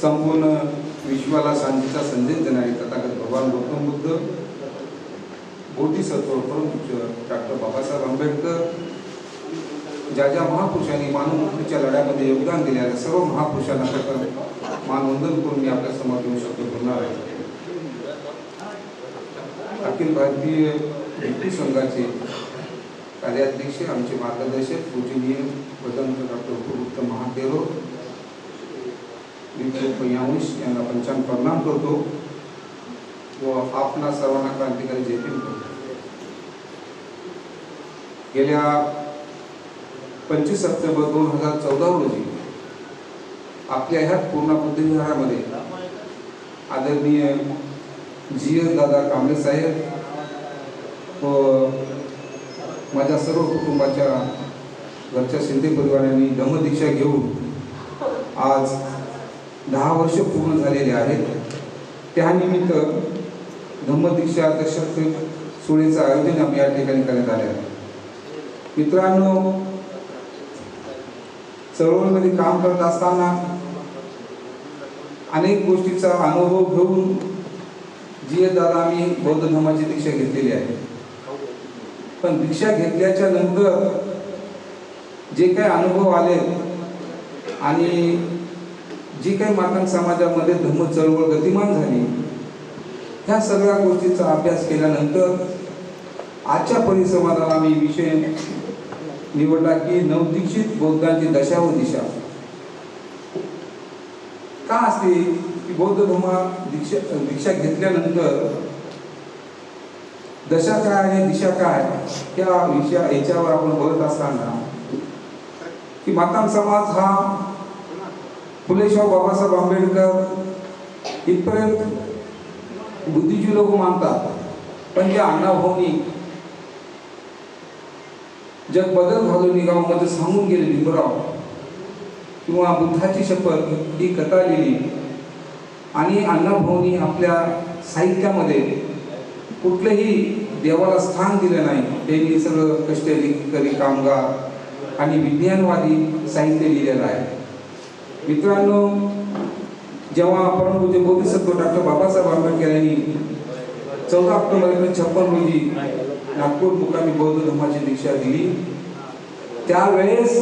संपूर्ण विश्वाला शांतीचा संदेश देणारे तथागत भगवान गौतम बुद्ध बोधिसत्व परंतु डॉक्टर बाबासाहेब आंबेडकर ज्या ज्या महापुरुषांनी मानवमुक्तीच्या लढ्यामध्ये योगदान दिले आहे सर्व महापुरुषांना प्रथम मानवंदन करून मी आपल्यासमोर येऊ शकतो बोलणार आहे. अखिल भारतीय भिक्खू संघाचे कार्याध्यक्ष आमचे मार्गदर्शक पूजनीय स्वतंत्र डॉक्टर उपगुप्त महातेरो भिक्खू पय्यांश यांना पंचांग प्रणाम करतो व आपणा सर्वांना क्रांतिकारी जय करतो. गेल्या पंचवीस सप्टेंबर दोन हजार चौदा रोजी आपल्या ह्या पूर्ण बुद्धिविहारामध्ये आदरणीय जी एस दादा कांबळे साहेब व माझ्या सर्व कुटुंबाच्या घरच्या शिंदे परिवारांनी धम्मदीक्षा घेऊन आज दहा वर्ष पूर्ण झालेले आहेत. त्यानिमित्त धम्मदीक्षा दशक सोहळ्याचं आयोजन आम्ही या ठिकाणी करण्यात आले आहे. मित्रांनो चळवळीमध्ये काम करत असताना अनेक गोष्टीचा अनुभव घेऊन जी दादा आम्ही बौद्ध धर्माची दीक्षा घेतलेली आहे. पण दीक्षा घेतल्याच्या नंतर जे काही अनुभव आले आणि जी काही मातांग समाजामध्ये धम्म चळवळ गतिमान झाली ह्या सगळ्या गोष्टीचा अभ्यास केल्यानंतर आजच्या परिसंवादाला मी विषय निवडला की नवदीक्षित बौद्धांची दशा व दिशा. का असते की बौद्ध धर्मा दीक्षा दीक्षा घेतल्यानंतर दशा काय आणि दिशा काय या विषया याच्यावर आपण बोलत असताना की मातांग समाज हा फुलेशाह बाबासाहेब आंबेडकर इथपर्यंत बुद्धिजी लोक मानतात पण ज्या अण्णाभाऊनी जग बदल घालून गावामध्ये सांगून गेले भीमराव किंवा बुद्धाची शपथ ही कथा लिहिली. आणि अण्णाभाऊनी आपल्या साहित्यामध्ये कुठलंही देवाला स्थान दिलं नाही. त्यांनी सगळं कष्टकरी कामगार आणि विज्ञानवादी साहित्य लिहिलेलं आहे. मित्रांनो जेव्हा परमपूज्य बोधिसत्व डॉक्टर बाबासाहेब आंबेडकर यांनी चौदा ऑक्टोबर एकोणीसशे छप्पन रोजी नागपूर मुकामी बौद्ध धर्माची दीक्षा दिली त्यावेळेस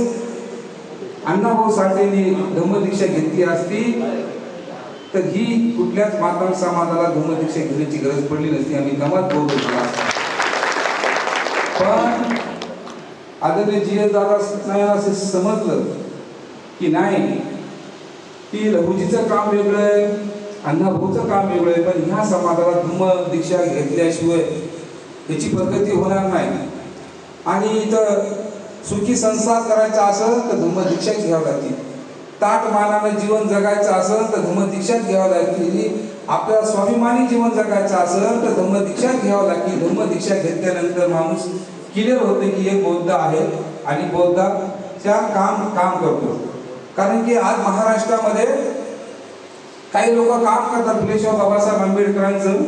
अण्णाभाऊ साठेंनी धम्मदीक्षा घेतली असती. तर ही कुठल्याच माता समाजाला धम्मदीक्षा घेण्याची गरज पडली नसती. आम्ही दमात बोलतो धर्म पण आदरणीय जी एस दादा असं समजलं की नाही की लघुजीचं काम वेगळं आहे अण्णाभाऊचं काम वेगळं आहे पण ह्या समाजाला धूम दीक्षा घेतल्याशिवाय याची प्रगती होणार नाही. आणि इथं सुखी संसार करायचा असेल तर धम्म दीक्षा घ्यावं लागतील ताट मानानं जीवन जगायचं असेल तर धम्म दीक्षात घ्यावं लागतील आपल्याला स्वाभिमानी जीवन जगायचं असेल तर धम्म दीक्षात घ्यावं लागेल. धम्म दीक्षा घेतल्यानंतर माणूस क्लिअर होते की एक बौद्ध आहे आणि बौद्धाच्या काम काम करतो. कारण की आज महाराष्ट्रामध्ये काही लोक काम करतात फुलेश्वर बाबासाहेब आंबेडकरांचं.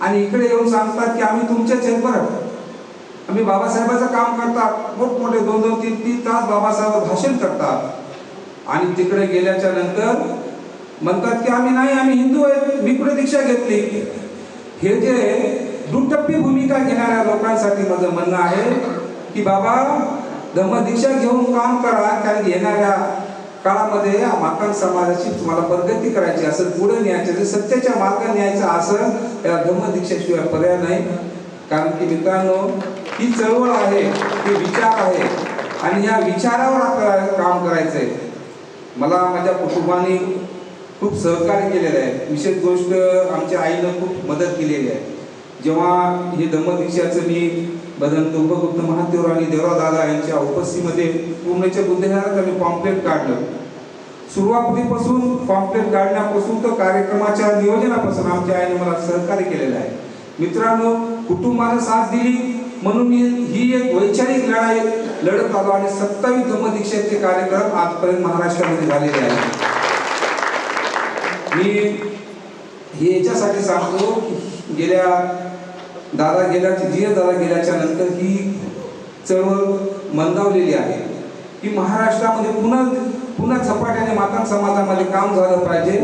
आणि इकडे येऊन सांगतात की आम्ही तुमच्याच आहेत. बरं आम्ही बाबासाहेबाचं काम करतात. मोठमोठे दोन दोन तीन तीन तास बाबासाहेब भाषण करतात. आणि तिकडे गेल्याच्यानंतर म्हणतात की आम्ही नाही आम्ही हिंदू आहेत मी कुठे दीक्षा घेतली? हे जे दुटप्पी भूमिका घेणाऱ्या लोकांसाठी माझं म्हणणं आहे की बाबा धम्मदीक्षा घेऊन काम करा कारण येणाऱ्या काळामध्ये या समाजाची तुम्हाला प्रगती करायची असेल पुढे न्यायचं सत्याच्या मार्गाने न्यायचं असेल धम्म दीक्षेशिवाय पर्याय नाही. कारण की मित्रांनो ही चळवळ आहे ही विचार आहे. आणि या विचारावर आपल्याला काम करायचं आहे मला माझ्या कुटुंबाने खूप सहकार्य केलेलं आहे. विशेष गोष्ट आमच्या आईनं खूप मदत केलेली आहे. जेव्हा हे धम्मदीक्षाचं मी भजन तुंबगुप्त महादेव आणि देवराव दादा यांच्या उपस्थितीमध्ये पूर्णच्या बुद्धविहारात आम्ही पॉम्पलेट काढलं. सुरुवातीपासून पॉम्पलेट काढण्यापासून तर कार्यक्रमाच्या नियोजनापासून आमच्या आईने मला सहकार्य केलेलं आहे. मित्रांनो कुटुंबानं साथ दिली म्हणून मी ही एक वैचारिक लढाई लढत आलो आणि सत्तावीस धम्मदीक्षेचे कार्यक्रम आजपर्यंत महाराष्ट्रामध्ये झालेले आहेत. मी हे याच्यासाठी सांगतो की गेल्या दादा गेल्या जिय दादा गेल्याच्यानंतर ही चळवळ मंदावलेली आहे. की महाराष्ट्रामध्ये पुन्हा पुन्हा झपाट्याने माता समाजामध्ये काम झालं पाहिजे.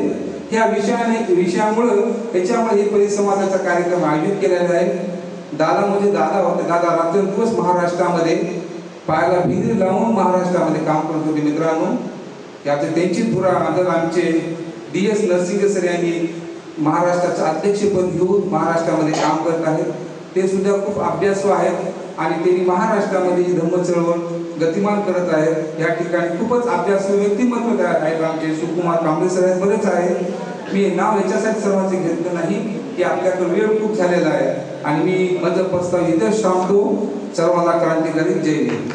ह्या विषयाने विषयामुळं त्याच्यामुळे हे परिसंवादाचा कार्यक्रम आयोजित केलेला आहे. दादा म्हणजे दादा होते. दादा रात्रंदिवस महाराष्ट्रामध्ये पायाला भिंगरी लावून महाराष्ट्रामध्ये काम करत होते मित्रांनो. याचे त्यांची धुरा आदर आमचे डी एस नरसिंग सर यांनी महाराष्ट्राचं अध्यक्षपद घेऊन महाराष्ट्रामध्ये काम करत आहेत. ते सुद्धा खूप अभ्यासू आहेत आणि त्यांनी महाराष्ट्रामध्ये धम्म चळवळ गतिमान करत आहेत या ठिकाणी खूपच अभ्यासू व्यक्तिमत्व तयार आहेत. आमचे सुकुमार कांबळे सर आहेत बरेच आहेत. मी नाव याच्यासाठी सर्वांचे घेतलं नाही की आपल्याकडे वेळ खूप झालेला आहे. आणि मी माझं प्रस्ताव इथेच थांबतो सर्वांना क्रांतिकारी जय हिंद.